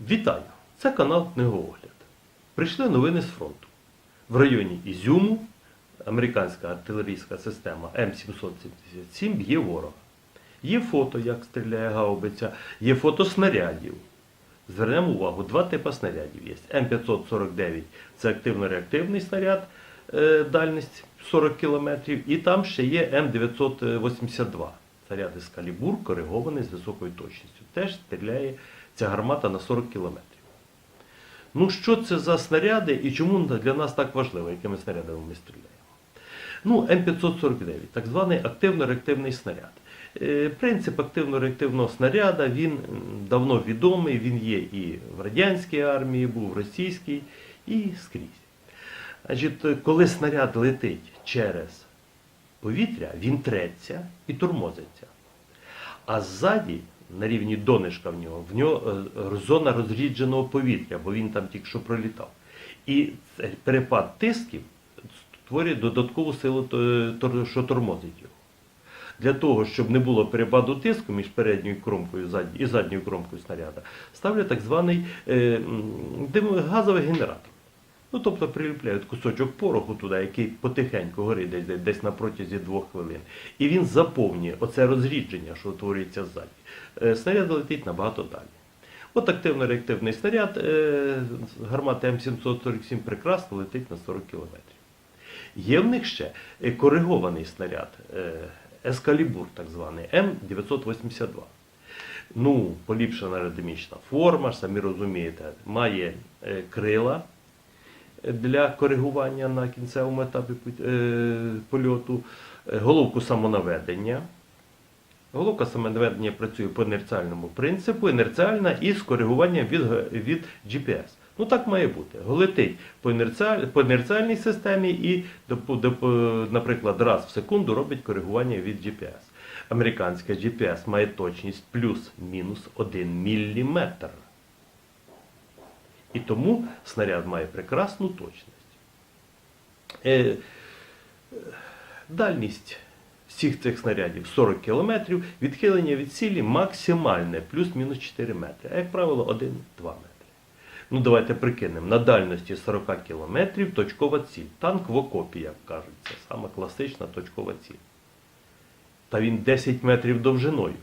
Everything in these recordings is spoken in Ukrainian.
Вітаю! Це канал Книгоогляд. Прийшли новини з фронту. В районі Ізюму американська артилерійська система М777 б'є ворога. Є фото, як стріляє гаубиця, є фото снарядів. Звернемо увагу, два типи снарядів є. М549 це активно-реактивний снаряд, е, дальність 40 км, і там ще є М982. Снаряд із калібур, коригований з високою точністю. Теж стріляє ця гармата на 40 км. Ну, що це за снаряди і чому для нас так важливо, якими снарядами ми стріляємо? Ну, М549, так званий активно-реактивний снаряд. Е, Принцип активно-реактивного снаряда він давно відомий, він є і в радянській армії, був в російській, і скрізь. Значить, коли снаряд летить через повітря, він треться і тормозиться. А ззаді, на рівні донишка в нього, в нього е, зона розрідженого повітря, бо він там тільки що пролітав. І перепад тисків створює додаткову силу, що тормозить його. Для того, щоб не було перепаду тиску між передньою кромкою і задньою кромкою снаряда, ставлять так званий е, газовий генератор. Ну, тобто приліпляють кусочок пороху туди, який потихеньку горить десь, десь, на протязі двох хвилин. І він заповнює оце розрідження, що утворюється ззаді. Е, снаряд летить набагато далі. От активно-реактивний снаряд е, гармати М747 прекрасно летить на 40 км. Є в них ще е, коригований снаряд, ескалібур, так званий М982. Ну, поліпшена аеродинамічна форма, самі розумієте, має крила для коригування на кінцевому етапі е, польоту, е, головку самонаведення. Головка самонаведення працює по інерціальному принципу, інерціальна і з коригуванням від, від GPS. Ну так має бути. Летить по, інерціаль, по інерціальній системі і, наприклад, раз в секунду робить коригування від GPS. Американська GPS має точність плюс-мінус 1 мм. І тому снаряд має прекрасну точність. Е, е, дальність всіх цих снарядів 40 км, відхилення від цілі максимальне, плюс-мінус 4 метри. А як правило, 1-2 метри. Ну, давайте прикинемо. На дальності 40 км точкова ціль. Танк в окопі, як кажуть, це саме класична точкова ціль. Та він 10 метрів довжиною.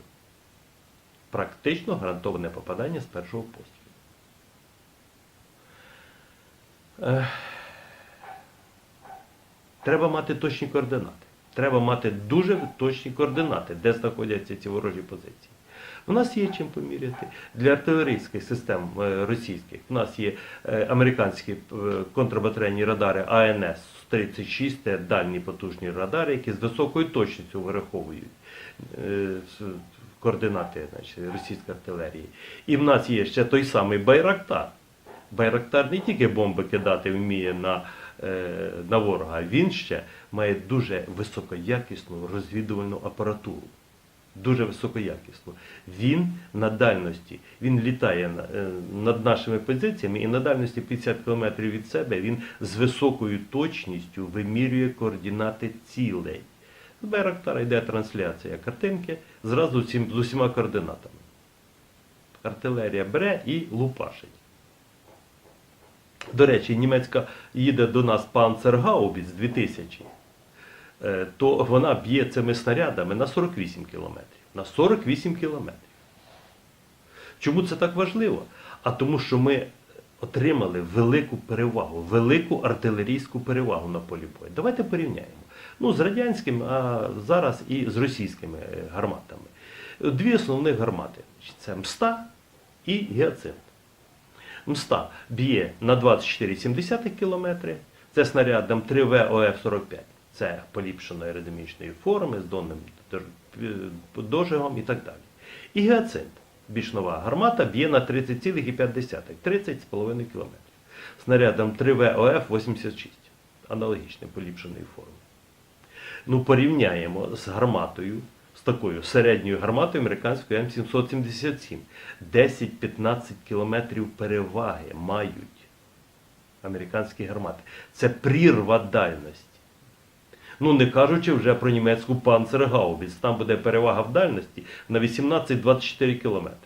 Практично гарантоване попадання з першого пострілу. Треба мати точні координати. Треба мати дуже точні координати, де знаходяться ці ворожі позиції. У нас є чим поміряти. Для артилерійських систем е, російських у нас є е, американські е, контрбатарейні радари АНС-36, це дальні потужні радари, які з високою точністю вираховують координати значить, російської артилерії. І в нас є ще той самий Байрактар. Байрактар не тільки бомби кидати вміє на, е, на ворога, він ще має дуже високоякісну розвідувальну апаратуру. Дуже високоякісну. Він на дальності, він літає е, над нашими позиціями і на дальності 50 км від себе він з високою точністю вимірює координати цілей. З Байрактара йде трансляція картинки зразу з усіма координатами. Артилерія бере і лупашить. До речі, німецька їде до нас Панцергаубіц 2000, е, то вона б'є цими снарядами на 48 кілометрів. На 48 кілометрів. Чому це так важливо? А тому, що ми отримали велику перевагу, велику артилерійську перевагу на полі бою. Давайте порівняємо. Ну, з радянським, а зараз і з російськими е, гарматами. Дві основних гармати це МСТА і Гіацинт. МСТА б'є на 24,7 км. Це снарядом 3ВОФ-45. Це поліпшеної аеродинамічної форми з донним дож- дожигом і так далі. І гіацинт, більш нова гармата, б'є на 30,5, 30,5 км. Снарядом 3ВОФ-86, аналогічної поліпшеної форми. Ну, порівняємо з гарматою, такою середньою гарматою американської М777. 10-15 кілометрів переваги мають американські гармати. Це прірва дальності. Ну, не кажучи вже про німецьку панцергаубіц. Там буде перевага в дальності на 18-24 кілометри.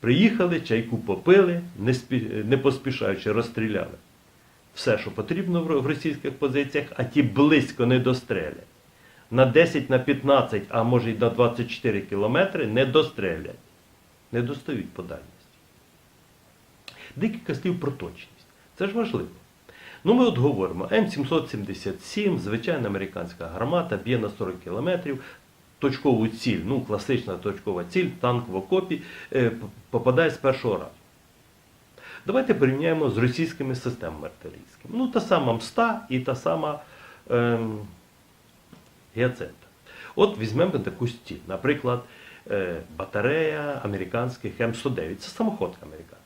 Приїхали, чайку попили, не, спі... не поспішаючи розстріляли. Все, що потрібно в російських позиціях, а ті близько не дострелять. На 10, на 15, а може й на 24 кілометри не дострелять. Не достають по дальності. Декілька слів про точність. Це ж важливо. Ну, ми от говоримо, М777, звичайна американська гармата, б'є на 40 кілометрів, точкову ціль, ну, класична точкова ціль, танк в окопі, е, попадає з першого разу. Давайте порівняємо з російськими системами артилерійськими. Ну, та сама МСТА і та сама ем, Гіацинта. От візьмемо таку стіль. Наприклад, е, батарея американських М109. Це самоходка американська.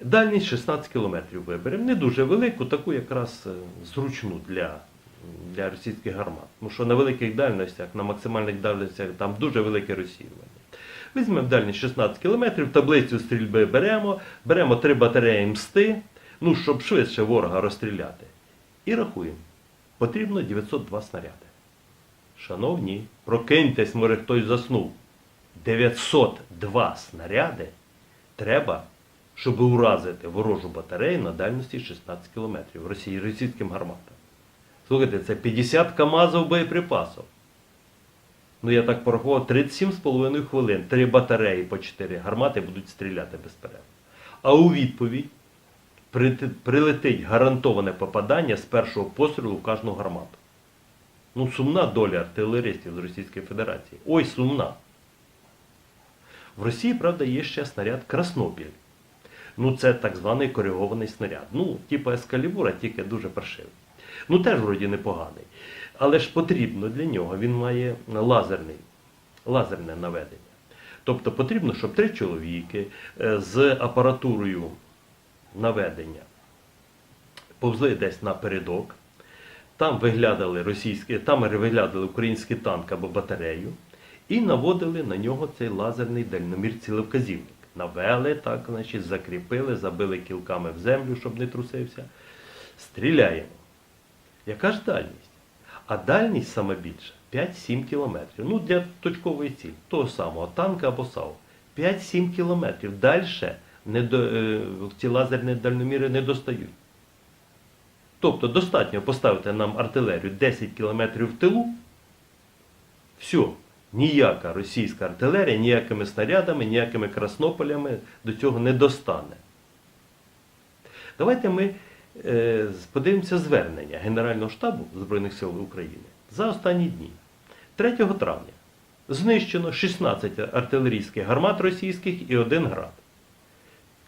Дальність 16 кілометрів виберемо. Не дуже велику, таку якраз е, зручну для, для російських гармат. Тому що на великих дальностях, на максимальних дальностях там дуже велике розсіювання. Візьмемо дальність 16 кілометрів, таблицю стрільби беремо, беремо три батареї мсти, ну, щоб швидше ворога розстріляти. І рахуємо. Потрібно 902 снаряди. Шановні, прокиньтесь, може хтось заснув. 902 снаряди треба, щоб уразити ворожу батарею на дальності 16 кілометрів Росії, російським гарматам. Слухайте, це 50 КАМАЗів боєприпасів. Ну, я так порахував, 37,5 хвилин. Три батареї по 4 гармати будуть стріляти безперервно. А у відповідь прилетить гарантоване попадання з першого пострілу в кожну гармату. Ну, сумна доля артилеристів з Російської Федерації. Ой, сумна. В Росії, правда, є ще снаряд Краснопіль. Ну, це так званий коригований снаряд. Ну, типу ескалібура, тільки дуже паршивий. Ну, теж вроді непоганий. Але ж потрібно для нього, він має лазерний, лазерне наведення. Тобто потрібно, щоб три чоловіки е, з апаратурою наведення повзли десь напередок, там виглядали російські, там виглядали український танк або батарею, і наводили на нього цей лазерний дальномір цілевказівник. Навели, так, значить, закріпили, забили кілками в землю, щоб не трусився. Стріляємо. Яка ж дальність? А дальність саме більша 5-7 кілометрів. Ну, для точкової цілі, того самого танка або САУ. 5-7 кілометрів. Далі не до, е, ці лазерні дальноміри не достають. Тобто достатньо поставити нам артилерію 10 кілометрів в тилу. Все, ніяка російська артилерія, ніякими снарядами, ніякими краснополями до цього не достане. Давайте ми е, подивимося звернення Генерального штабу Збройних сил України за останні дні. 3 травня знищено 16 артилерійських гармат російських і 1 град.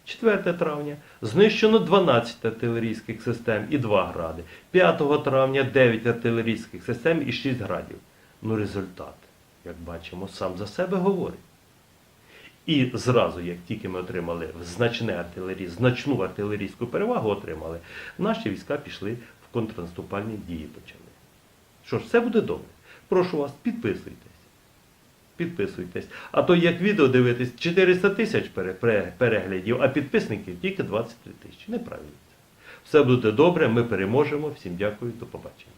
4 травня знищено 12 артилерійських систем і 2 гради. 5 травня 9 артилерійських систем і 6 градів. Ну, результат, як бачимо, сам за себе говорить. І зразу, як тільки ми отримали значне артилерій, значну артилерійську перевагу отримали, наші війська пішли в контрнаступальні дії почали. Що ж, все буде добре. Прошу вас, підписуйтесь. Підписуйтесь. А то як відео дивитесь 400 тисяч пере- пере- переглядів, а підписників тільки 23 тисячі. Неправильно. Все буде добре, ми переможемо. Всім дякую, до побачення.